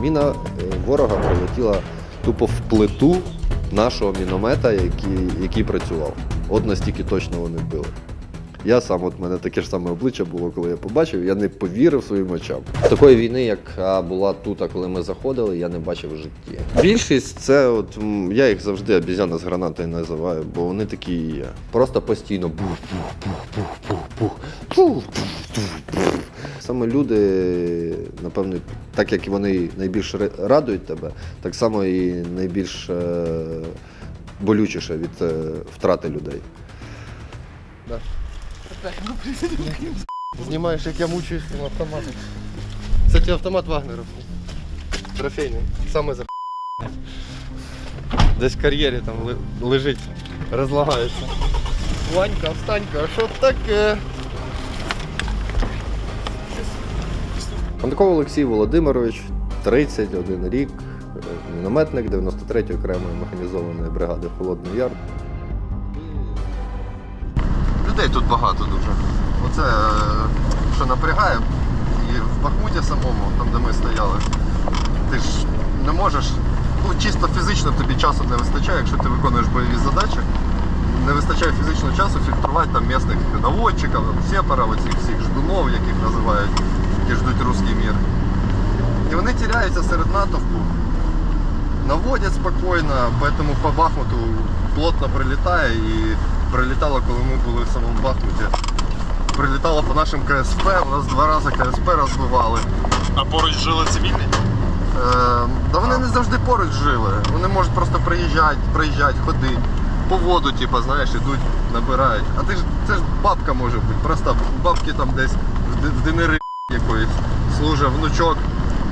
Міна е, ворога прилетіла тупо в плиту нашого міномета, який, який працював. От настільки точно вони били. Я сам, от мене таке ж саме обличчя було, коли я побачив, я не повірив своїм очам. Такої війни, яка була тут, коли ми заходили, я не бачив в житті. Більшість це, от я їх завжди обізяна з гранатою називаю, бо вони такі і є. Просто постійно бух-бух-бух-бух-бух-бух. Саме люди, напевно, так як вони найбільш радують тебе, так само і найбільш е, болючіше від е, втрати людей. Да. Знімаєш, як я мучуюсь цим автоматом. Кстати, автомат Вагнеровський. Трофейний. Саме за Десь в кар'єрі там лежить, розлагається. Ванька, встанька, а що таке? Кондаков Олексій Володимирович, 31 рік, мінометник 93-ї окремої механізованої бригади Холодний Яр. Людей тут багато дуже. Оце е, що напрягає. І в Бахмуті самому, там де ми стояли, ти ж не можеш, ну чисто фізично тобі часу не вистачає, якщо ти виконуєш бойові задачі. Не вистачає фізичного часу фільтрувати там місних наводчиків, сепара, оцих всіх ждунов, яких називають, які ждуть русський мір. І вони тіряються серед натовпу, наводять спокійно, поэтому по Бахмуту плотно прилітає і прилітало, коли ми були в самому Бахмуті. Прилітало по нашим КСП, у нас два рази КСП розбивали. А поруч жили цивільні? Е, да вони не завжди поруч жили. Вони можуть просто приїжджати, приїжджати, ходити. По воду, типу, знаєш, ідуть, набирають. А ти ж це ж бабка може бути. Просто бабки там десь в динери якоїсь служить внучок.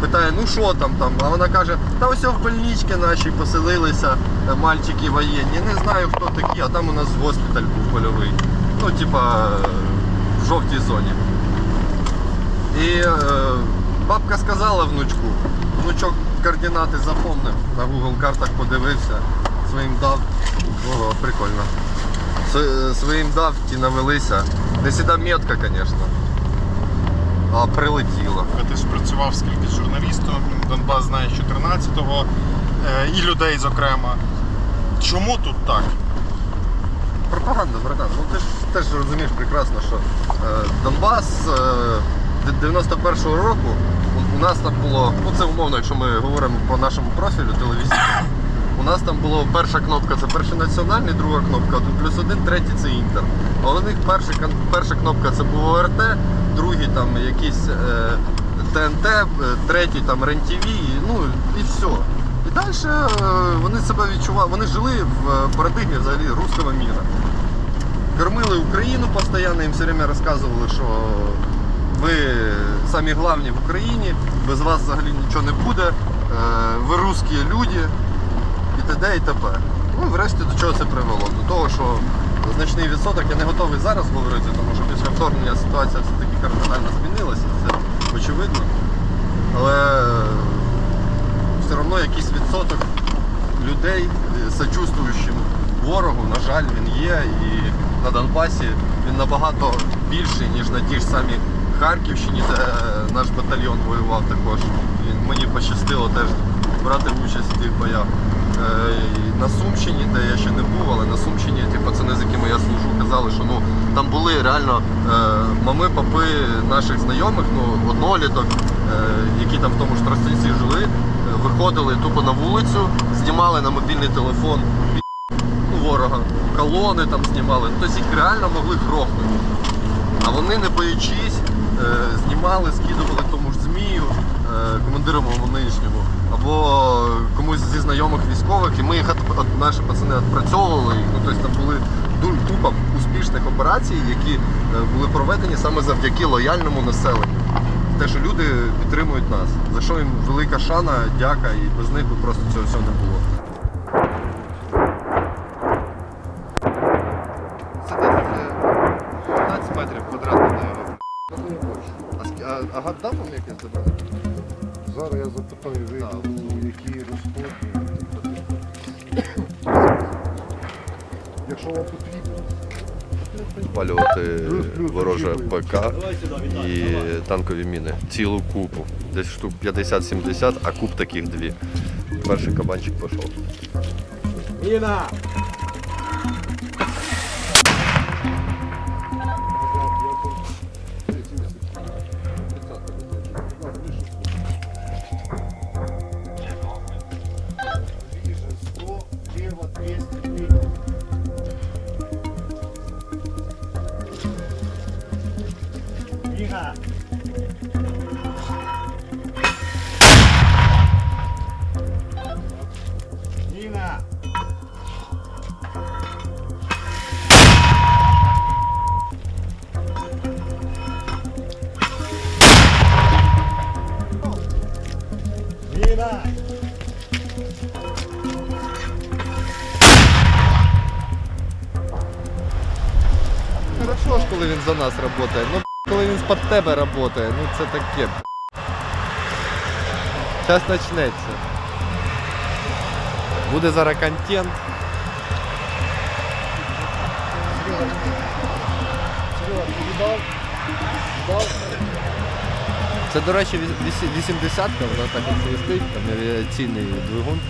Питає, ну що там там? А вона каже, та ось в больничці наші поселилися е, мальчики воєнні. Не знаю хто такі, а там у нас госпіталь був польовий. Ну, типа в жовтій зоні. І е, бабка сказала внучку, внучок координати запомнив, на Google картах подивився, своїм дав. Ого, прикольно. Своїм дав ті навелися. Не сіда метка, звісно. А прилетіло. Ти ж працював скільки з журналістом, Донбас знає з 14-го, е, і людей зокрема. Чому тут так? Пропаганда, братан. Ну ти ж теж розумієш прекрасно, що е, Донбас е, 91-го року у, у нас там було, ну це умовно, якщо ми говоримо по нашому профілю телевізійному, у нас там було перша кнопка це перший національний, друга кнопка один плюс один, третій це інтер. А у них перша, перша кнопка це був ОРТ, там якийсь е, ТНТ, е, третій там РЕН-ТВ, ну і все. І далі вони себе відчували, вони жили в е, парадигмі взагалі руського міра. Кормили Україну постійно, їм все время розказували, що ви самі головні в Україні, без вас взагалі нічого не буде, е, ви русські люди і т.д. і т.п. Ну, врешті до чого це привело? До того, що значний відсоток, я не готовий зараз говорити, тому що після вторгнення ситуація все-таки кардинально змінилася, це очевидно. Але все одно якийсь відсоток людей, е, сочувствуючим ворогу, на жаль, він є. І на Донбасі він набагато більший, ніж на тій ж самій Харківщині, де е, наш батальйон воював також. І мені пощастило теж брати участь в тих боях. Е, На Сумщині, де я ще не був, але на Сумщині ті пацани, з якими я служу, казали, що ну там були реально е, мами, папи наших знайомих, ну одноліток, е, які там в тому ж Тростянці жили, е, виходили тупо на вулицю, знімали на мобільний телефон ну, ворога, колони там знімали, тобто їх реально могли грохнути. А вони, не боячись, е, знімали, скидували тому ж змію, е, командирам нинішньому, або комусь зі знайомих військових, і ми їх наші пацани відпрацьовували. Ну, тобто там були купа успішних операцій, які е, були проведені саме завдяки лояльному населенню. Те, що люди підтримують нас, за що їм велика шана, дяка, і без них би просто цього всього не було. Це десь 15 метрів квадратних. А, а гаддам вам якесь забрати? Запитаю, Так. які розходи. Якщо вам потрібно, спалювати вороже ПК і танкові міни. Цілу купу. Десь штук 50-70, а куп таких дві. Перший кабанчик пішов. Хорошо з-під тебе працює, ну це таке. Зараз почнеться. Буде зараз контент. Це, до речі, 80-ка, вона так от свистить, там авіаційний двигун.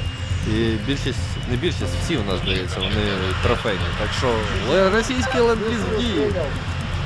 І більшість, не більшість, всі у нас здається, вони трофейні. Так що російський ленд-ліз в дії.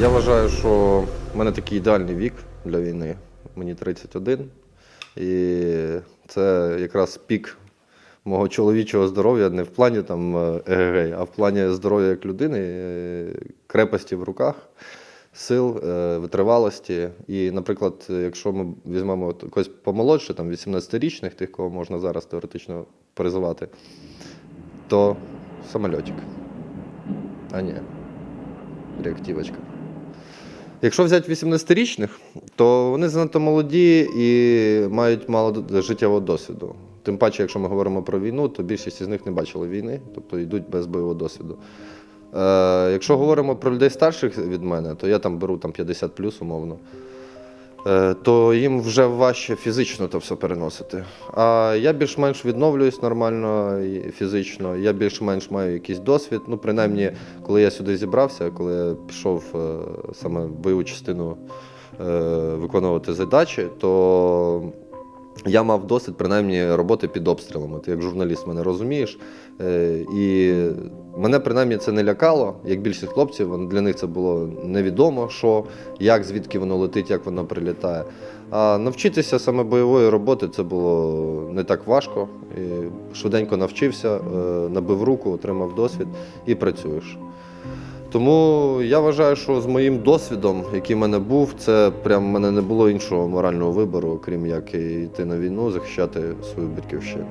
Я вважаю, що в мене такий ідеальний вік для війни. Мені 31. І це якраз пік мого чоловічого здоров'я не в плані там е, ЕГГ, а в плані здоров'я як людини, е, крепості в руках, сил, е, витривалості. І, наприклад, якщо ми візьмемо когось помолодше, там 18-річних, тих, кого можна зараз теоретично призивати, то самольотик. А ні, реактивочка. Якщо взяти 18-річних, то вони занадто молоді і мають мало життєвого досвіду. Тим паче, якщо ми говоримо про війну, то більшість із них не бачили війни, тобто йдуть без бойового досвіду. Е, якщо говоримо про людей старших від мене, то я там беру там 50 плюс умовно, то їм вже важче фізично то все переносити. А я більш-менш відновлююсь нормально фізично, я більш-менш маю якийсь досвід. Ну, принаймні, коли я сюди зібрався, коли я пішов е, саме в бойову частину е, виконувати задачі, то я мав досвід принаймні роботи під обстрілами. Ти як журналіст мене розумієш. Е, І мене принаймні це не лякало, як більшість хлопців. Для них це було невідомо, що, як, звідки воно летить, як воно прилітає. А навчитися саме бойової роботи це було не так важко. І швиденько навчився, е, набив руку, отримав досвід і працюєш. Тому я вважаю, що з моїм досвідом, який в мене був, це прям в мене не було іншого морального вибору, крім як йти на війну, захищати свою батьківщину.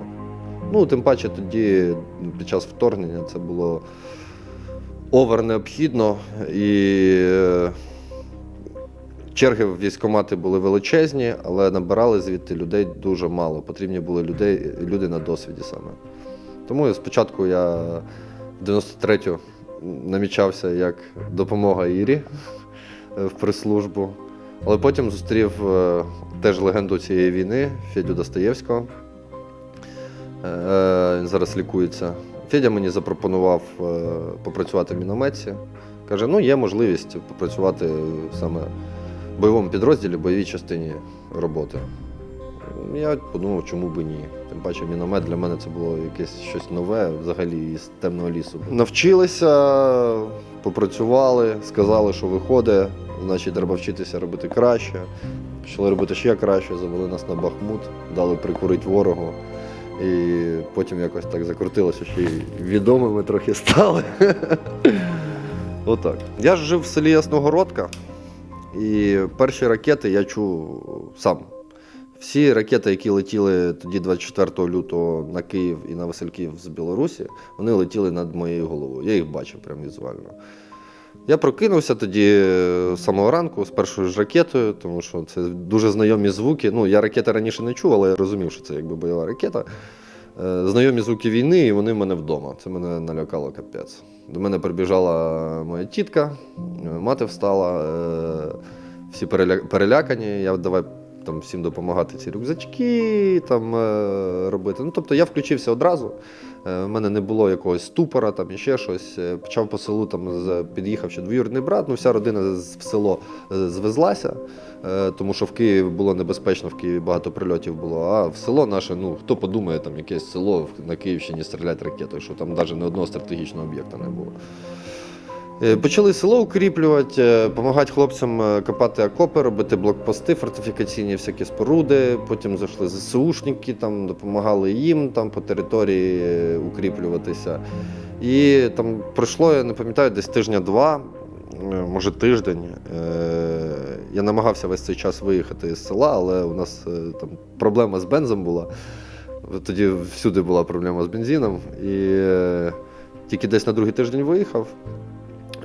Ну, тим паче тоді, під час вторгнення, це було овер необхідно, і е, черги в військкомати були величезні, але набирали звідти людей дуже мало. Потрібні були людей, люди на досвіді саме. Тому спочатку я в 93-ю намічався як допомога Ірі е, в прес-службу. Але потім зустрів е, теж легенду цієї війни Федю Достоєвського. Е, Він зараз лікується. Федя мені запропонував е, попрацювати в мінометці. Каже, ну є можливість попрацювати саме в бойовому підрозділі, бойовій частині роботи. Я подумав, чому би ні. Тим паче міномет для мене це було якесь щось нове, взагалі із темного лісу. Навчилися, попрацювали, сказали, що виходить, значить треба вчитися робити краще. Почали робити ще краще, завели нас на Бахмут, дали прикурити ворогу. І потім якось так закрутилося, що і відомими трохи стали. Отак. Я ж жив в селі Ясногородка, і перші ракети я чув сам. Всі ракети, які летіли тоді 24 лютого на Київ і на Васильків з Білорусі, вони летіли над моєю головою. Я їх бачив прям візуально. Я прокинувся тоді е, з самого ранку з першою ж ракетою, тому що це дуже знайомі звуки. Ну, я ракети раніше не чув, але я розумів, що це якби бойова ракета. Е, Знайомі звуки війни, і вони в мене вдома. Це мене налякало капець. До мене прибіжала моя тітка, е, мати встала, всі перелякані. Я давай там всім допомагати ці рюкзачки там, робити. Ну, тобто я включився одразу. Е, У мене не було якогось ступора, там і ще щось. Е, Почав по селу, там під'їхав ще двоюрідний брат. Ну, вся родина в село е, звезлася, тому що в Києві було небезпечно, в Києві багато прильотів було. А в село наше, ну хто подумає, там якесь село на Київщині стрілять ракетою, що там навіть не одного стратегічного об'єкта не було. Е, Почали село укріплювати, допомагати хлопцям е, копати окопи, робити блокпости, фортифікаційні всякі споруди. Потім зайшли ЗСУшники, там допомагали їм там по території е, укріплюватися. І там пройшло, я не пам'ятаю, десь тижня-два, е, може тиждень. Е, Я намагався весь цей час виїхати з села, але у нас е, там проблема з бензом була. Тоді всюди була проблема з бензином. І е, тільки десь на другий тиждень виїхав.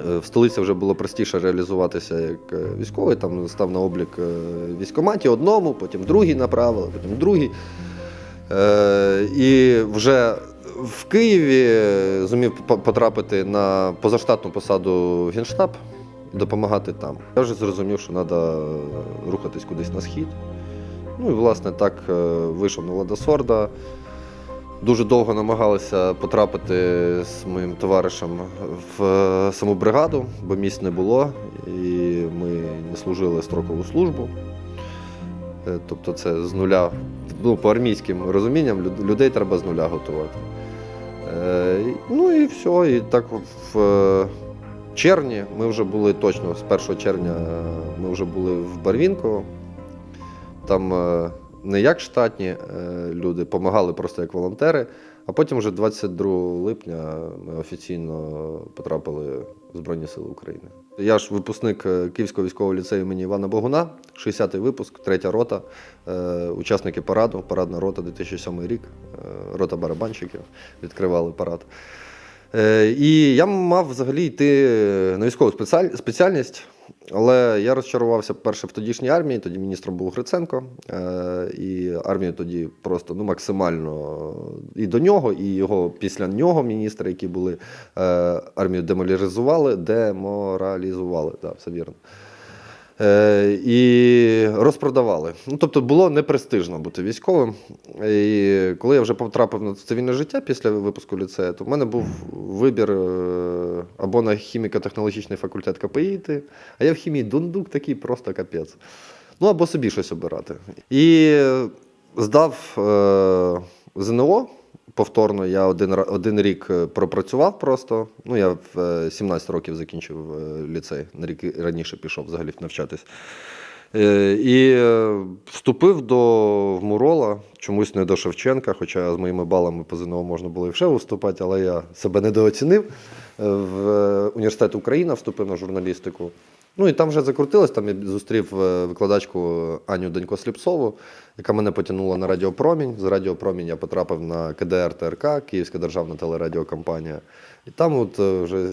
Е, В столиці вже було простіше реалізуватися як е, військовий. Там став на облік е, в військкоматі одному, потім другий направили, потім другий. І вже в Києві зумів потрапити на позаштатну посаду Генштаб і допомагати там. Я вже зрозумів, що треба рухатись кудись на схід. Ну і власне так вийшов на Ладосорда. Дуже довго намагалися потрапити з моїм товаришем в саму бригаду, бо місць не було, і ми не служили строкову службу. Е, Тобто це з нуля, ну, по армійським розумінням, людей треба з нуля готувати. Е, Ну і все. І так в е, червні ми вже були точно, з 1 червня ми вже були в Барвінково. Там не як штатні е, люди, допомагали просто як волонтери. А потім вже 22 липня ми офіційно потрапили в Збройні Сили України. Я ж випускник е, Київського військового ліцею імені Івана Богуна, 60-й випуск, третя рота, е, учасники параду, парадна рота 2007 рік, рота барабанщиків відкривали парад. І я мав взагалі йти на військову спеціаль- спеціальність, але я розчарувався перше в тодішній армії, тоді міністром був Гриценко, е, і армію тоді просто ну, максимально і до нього, і його після нього міністри, які були е, армію деморалізували, деморалізували, так, все вірно. Е, і розпродавали. Ну, тобто було непрестижно бути військовим. І коли я вже потрапив на цивільне життя після випуску ліцею, то в мене був вибір е, або на хіміко-технологічний факультет КПІ йти, а я в хімії дундук такий просто капець. Ну або собі щось обирати. І здав е, ЗНО. Повторно я один, один рік е, пропрацював просто. Ну, я в е, 17 років закінчив е, ліцей, на рік раніше пішов взагалі навчатись. І вступив до Мурола, чомусь не до Шевченка, хоча з моїми балами по ЗНО можна було і в ШЕВу вступати, але я себе недооцінив. В університет Україна вступив на журналістику. Ну і там вже закрутилось, там я зустрів е, викладачку Аню Данько Сліпцову, яка мене потягнула на Радіопромінь. З Радіопромінь я потрапив на КДР ТРК, Київська державна телерадіокомпанія. І там, от е, вже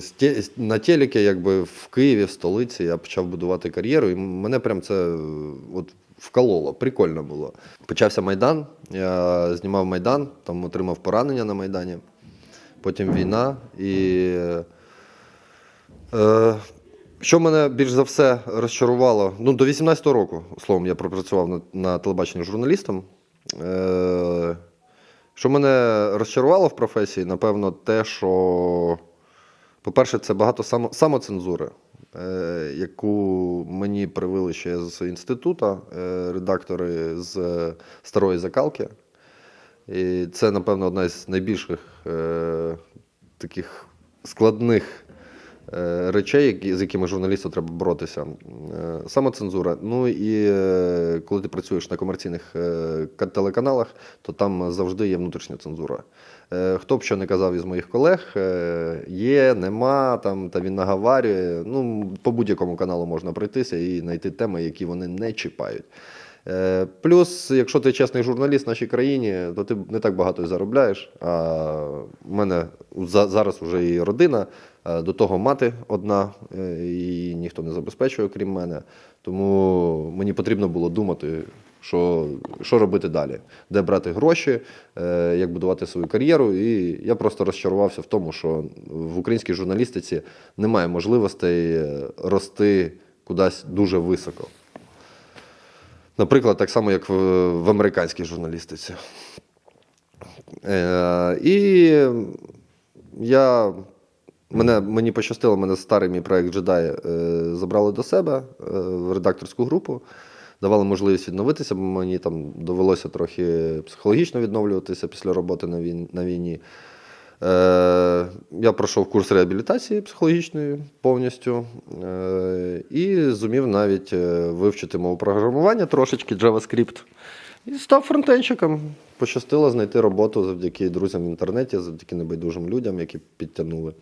на телекі, якби в Києві, в столиці, я почав будувати кар'єру, і мене прям це е, от вкололо, прикольно було. Почався Майдан, я знімав Майдан, там отримав поранення на Майдані. Потім війна. І е, що мене більш за все розчарувало, ну до 18-го року, словом, я пропрацював на, на телебаченні журналістом. Е, що мене розчарувало в професії, напевно, те, що, по-перше, це багато само, самоцензури, е, яку мені привили ще з інституту е, редактори з е, старої закалки. І це, напевно, одна з найбільших е, таких складних речей, які, з якими журналісту треба боротися. Е, самоцензура. Ну і е, коли ти працюєш на комерційних е, телеканалах, то там завжди є внутрішня цензура. Е, хто б що не казав із моїх колег, е, є, нема, там, та він наговарює. Ну, по будь-якому каналу можна пройтися і знайти теми, які вони не чіпають. Е, Плюс, якщо ти чесний журналіст в нашій країні, то ти не так багато і заробляєш. А в мене за- зараз вже і родина, Е, До того мати одна, е, і ніхто не забезпечує, крім мене. Тому мені потрібно було думати, що, що робити далі, де брати гроші, е, як будувати свою кар'єру. І я просто розчарувався в тому, що в українській журналістиці немає можливостей е, рости кудись дуже високо. Наприклад, так само, як в, в американській журналістиці. Е, і я, мене, мені пощастило, мене старий мій проект джедай е, забрали до себе е, в редакторську групу, давали можливість відновитися, бо мені там довелося трохи психологічно відновлюватися після роботи на, війн, на війні. Е, я пройшов курс реабілітації психологічної повністю е, і зумів навіть е, вивчити мову програмування трошечки JavaScript. І став фронтенщиком. Пощастило знайти роботу завдяки друзям в інтернеті, завдяки небайдужим людям, які підтягнули.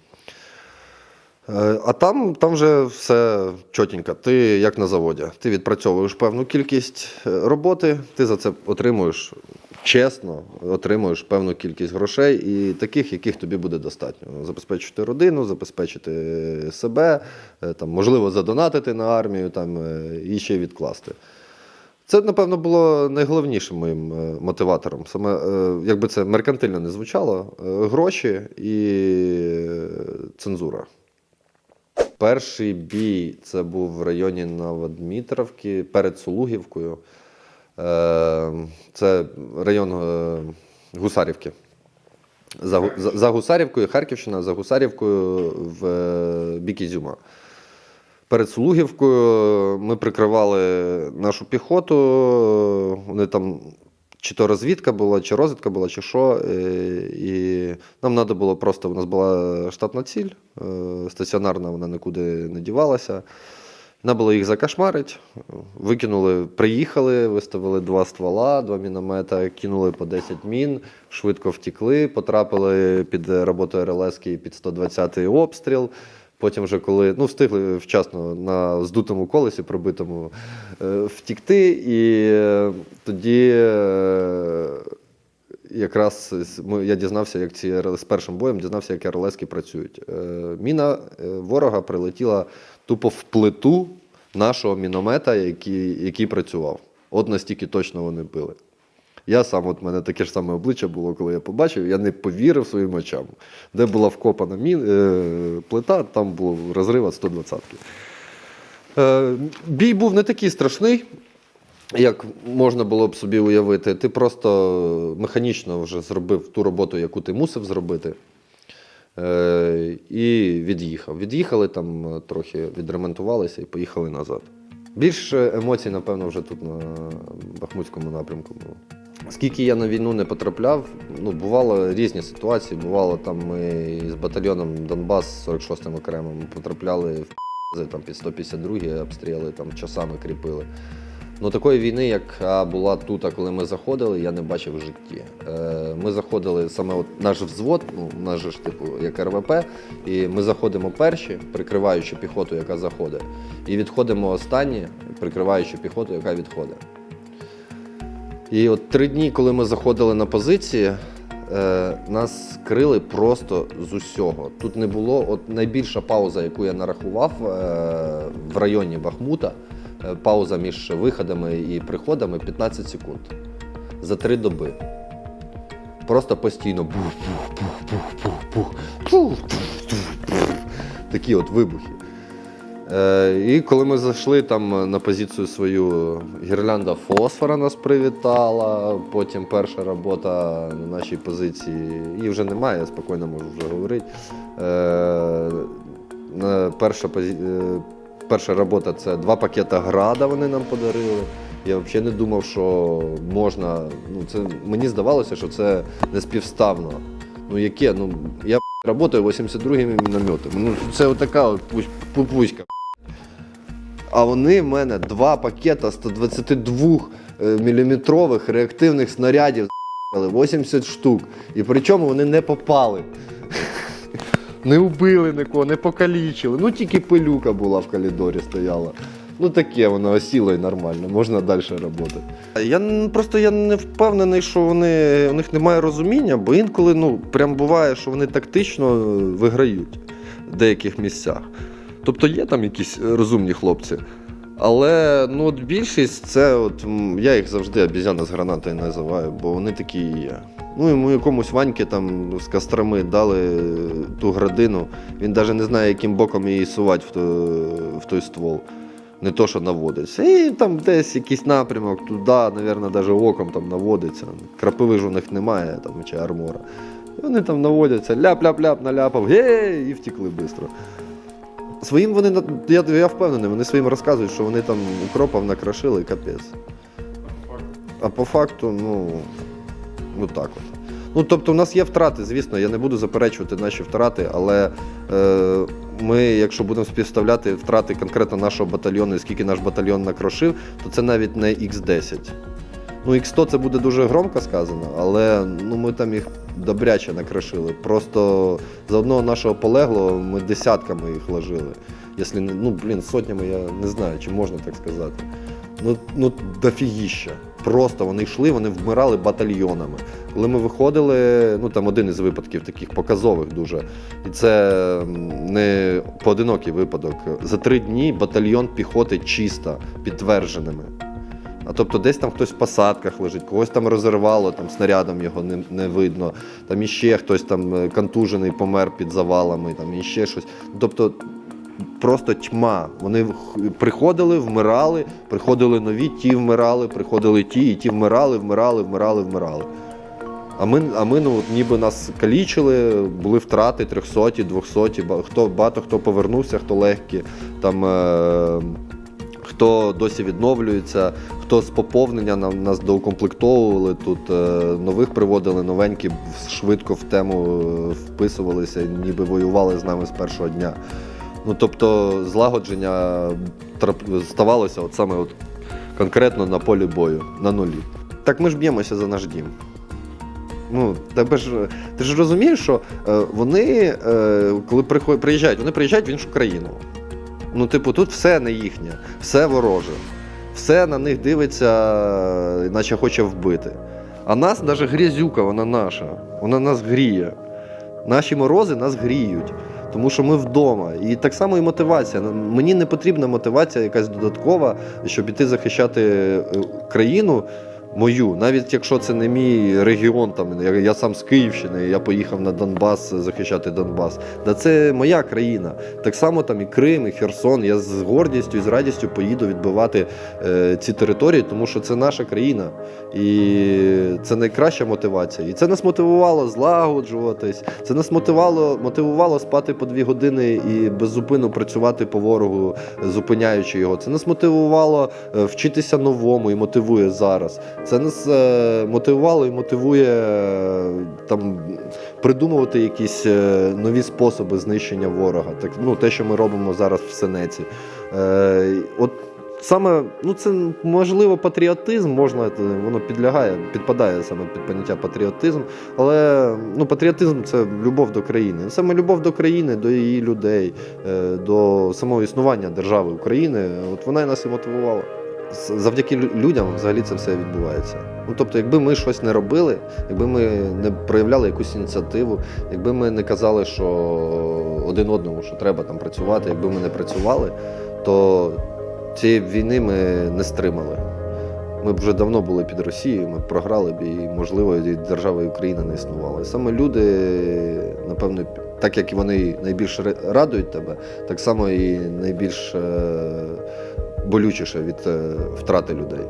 Е, А там, там вже все чотенько. Ти як на заводі. Ти відпрацьовуєш певну кількість е, роботи, ти за це отримуєш чесно, отримуєш певну кількість грошей і таких, яких тобі буде достатньо. Забезпечити родину, забезпечити себе, е, там, можливо, задонатити на армію там, е, і ще відкласти. Це, напевно, було найголовнішим моїм е, мотиватором. Саме, е, якби це меркантильно не звучало, е, гроші і е, цензура. Перший бій це був в районі Новодмитровки перед Сулугівкою. Е, Це район е, Гусарівки. За, за, за Гусарівкою, Харківщина, за Гусарівкою в е, бік Ізюма. Перед Сулугівкою ми прикривали нашу піхоту. Вони там чи то розвідка була, чи розвідка була, чи що. е, І нам треба було просто, у нас була штатна ціль, е, стаціонарна, вона нікуди не дівалася. Треба було їх закашмарити. Викинули, приїхали, виставили два ствола, два міномета, кинули по 10 мін, швидко втікли, потрапили під роботу РЛС і під 120-й обстріл. Потім, вже коли ну, встигли вчасно на здутому колесі, пробитому, е, втікти, і е, тоді е, якраз я дізнався, як ці з першим боєм дізнався, як РЛСки працюють. Міна ворога прилетіла тупо в плиту нашого міномета, який, який працював. От настільки точно вони били. Я сам, от мене таке ж саме обличчя було, коли я побачив, я не повірив своїм очам. Де була вкопана мін, е, плита, там було розрива 120-ки. Е, бій був не такий страшний, як можна було б собі уявити. Ти просто механічно вже зробив ту роботу, яку ти мусив зробити. Е, і від'їхав. Від'їхали там е, трохи, відремонтувалися і поїхали назад. Більше емоцій, напевно, вже тут на Бахмутському напрямку було. Скільки я на війну не потрапляв, ну, бувало різні ситуації. Бувало, там ми з батальйоном Донбас 46-м окремим потрапляли в там під 152 обстріли, там часами кріпили. Ну, такої війни, яка була тут, коли ми заходили, я не бачив в житті. Е, ми заходили саме от наш взвод, ну, наш ж типу як РВП, і ми заходимо перші, прикриваючи піхоту, яка заходить, і відходимо останні, прикриваючи піхоту, яка відходить. І от три дні, коли ми заходили на позиції, е, нас крили просто з усього. Тут не було от найбільша пауза, яку я нарахував е, в районі Бахмута. Е, пауза між виходами і приходами 15 секунд за три доби. Просто постійно бух-пух-пух-пух-пух-пух. Такі от вибухи. Е, і коли ми зайшли там на позицію свою, гірлянда фосфора нас привітала. Потім перша робота на нашій позиції, її вже немає, я спокійно можу вже говорити. Е, перша, е, перша робота це два пакета града вони нам подарили. Я взагалі не думав, що можна. Ну, це, мені здавалося, що це не співставно. Ну яке? Ну, я працюю 82-ми мінометами. Ну, це отака от пупуська. А вони в мене два пакета 122 мм реактивних снарядів з**ли, 80 штук. І причому вони не попали. Не вбили нікого, не покалічили. Ну тільки пилюка була в коридорі стояла. Ну таке воно осіло і нормально, можна далі працювати. Я просто я не впевнений, що вони, у них немає розуміння, бо інколи ну, прям буває, що вони тактично е, виграють. в деяких місцях. Тобто є там якісь е, розумні хлопці. Але ну, от більшість це, от, я їх завжди обізяна з гранатою називаю, бо вони такі і є. Ну, йому якомусь Ваньки там з Кострами дали ту градину, він навіть не знає, яким боком її сувати в, той- в той ствол. Не то, що наводиться. І там десь якийсь напрямок, туди, мабуть, навіть оком там наводиться. Крапиви ж у них немає, там, чи армора. І вони там наводяться, ляп-ляп-ляп, наляпав, гей, і втікли швидко. Своїм вони, я, я впевнений, вони своїм розказують, що вони там укропов накрошили, капець. А по факту, ну, ну так от. Ну, тобто, у нас є втрати, звісно, я не буду заперечувати наші втрати, але е, ми, якщо будемо співставляти втрати конкретно нашого батальйону, і скільки наш батальйон накрошив, то це навіть не Х10. Ну, Х100 це буде дуже громко сказано, але ну, ми там їх добряче накрошили. Просто за одного нашого полеглого ми десятками їх ложили. Якщо ну, блін, сотнями я не знаю, чи можна так сказати. Ну, ну дофігіща. Просто вони йшли, вони вмирали батальйонами. Коли ми виходили, ну там один із випадків таких показових дуже. І це не поодинокий випадок. За три дні батальйон піхоти чисто, підтвердженими. А тобто десь там хтось в посадках лежить, когось там розірвало, там снарядом його не, не видно. Там іще хтось там е, контужений помер під завалами, там іще щось. Тобто просто тьма. Вони приходили, вмирали, приходили нові, ті вмирали, приходили ті, і ті вмирали, вмирали, вмирали, вмирали. А ми, а ми ну, ніби нас калічили, були втрати 300, 200, хто, багато хто повернувся, хто легкі, там, е, хто досі відновлюється, хто з поповнення нам, нас доукомплектовували тут, е, нових приводили, новенькі швидко в тему е, вписувалися, ніби воювали з нами з першого дня. Ну, тобто злагодження ставалося от саме от конкретно на полі бою, на нулі. Так ми ж б'ємося за наш дім. Ну, тебе ж, ти ж розумієш, що е, вони, е, коли приїжджають, вони приїжджають в іншу країну. Ну, типу, тут все не їхнє, все вороже. Все на них дивиться, наче хоче вбити. А нас, навіть грязюка, вона наша, вона нас гріє. Наші морози нас гріють, тому що ми вдома. І так само і мотивація. Мені не потрібна мотивація якась додаткова, щоб іти захищати е, країну мою, навіть якщо це не мій регіон, там я, я сам з Київщини, я поїхав на Донбас захищати Донбас. Да це моя країна. Так само там і Крим, і Херсон. Я з гордістю і з радістю поїду відбивати е, ці території, тому що це наша країна. І це найкраща мотивація. І це нас мотивувало злагоджуватись. Це нас мотивувало, мотивувало спати по дві години і беззупинно працювати по ворогу, зупиняючи його. Це нас мотивувало е, вчитися новому і мотивує зараз. Це нас е, мотивувало і мотивує е, там придумувати якісь е, нові способи знищення ворога. Так, ну, те, що ми робимо зараз в Сенеці. Е, от Саме, ну це можливо патріотизм, можна воно підлягає, підпадає саме під поняття патріотизм. Але ну, патріотизм це любов до країни. Саме любов до країни, до її людей, до самого існування держави України. От вона і нас і мотивувала. Завдяки людям взагалі це все відбувається. Ну тобто, якби ми щось не робили, якби ми не проявляли якусь ініціативу, якби ми не казали, що один одному, що треба там працювати, якби ми не працювали, то цієї війни ми не стримали. Ми б вже давно були під Росією, ми б програли б і, можливо, і держава Україна не існувала. І саме люди, напевно, так як вони найбільше радують тебе, так само і найбільш е, болючіше від е, втрати людей.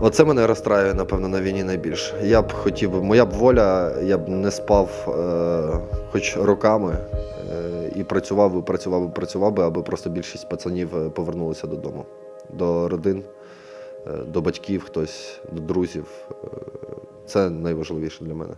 Оце мене розстраює, напевно, на війні найбільше. Я б хотів моя б воля, я б не спав е, хоч роками е, і працював би, працював би, працював би, аби просто більшість пацанів е, повернулися додому, до родин, е, до батьків, хтось, до друзів. Це найважливіше для мене.